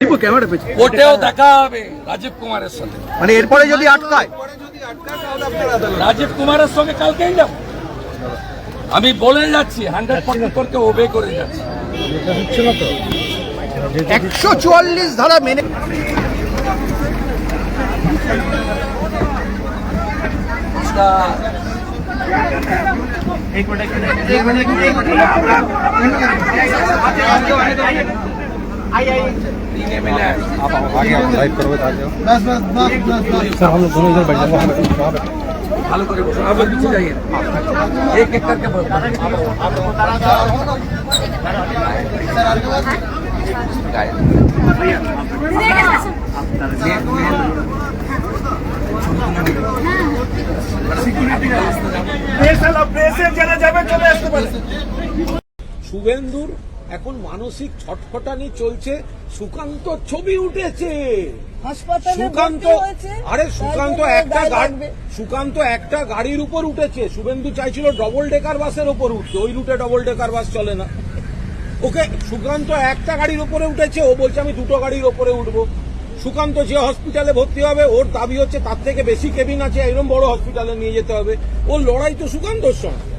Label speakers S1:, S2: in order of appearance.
S1: Tipu camera পেয়েছে
S2: কোর্টেও দেখা হবে রাজীব কুমারের সাথে
S1: মানে এরপরে যদি আটকায়
S2: রাজীব কুমারের সঙ্গে কালকেই যাব আমি বলে যাচ্ছি হান্ড্রেড পার্সেন্ট কোর্টকে ওবে করে যাচ্ছি
S1: একশো চুয়াল্লিশ ধারা মেনে
S2: तीन एमएलए हैं। ভালো করে বসুন আবার পিছিয়ে যাইয়ে এক এক करके বসুন
S3: শুভেন্দুর এখন মানসিক ছটফটানি চলছে সুকান্ত ছবি উঠেছে। সুকান্ত আরে সুকান্ত একটা। সুকান্ত একটা গাড়ির উপর উঠেছে। শুভেন্দু চাইছিল ডবল ডেকার বাসের উপর উঠতে। ওই রুটে ডবল ডেকার বাস চলে না। ওকে সুকান্ত একটা গাড়ির উপরে উঠেছে। ও বলছে আমি দুটো গাড়ির উপরে উঠবো। সুকান্ত যে হসপিটালে ভর্তি হবে ওর দাবি হচ্ছে তার থেকে বেশি কেবিন আছে এরকম বড় হসপিটালে নিয়ে যেতে হবে। ওর লড়াই তো সুকান্তর সঙ্গে।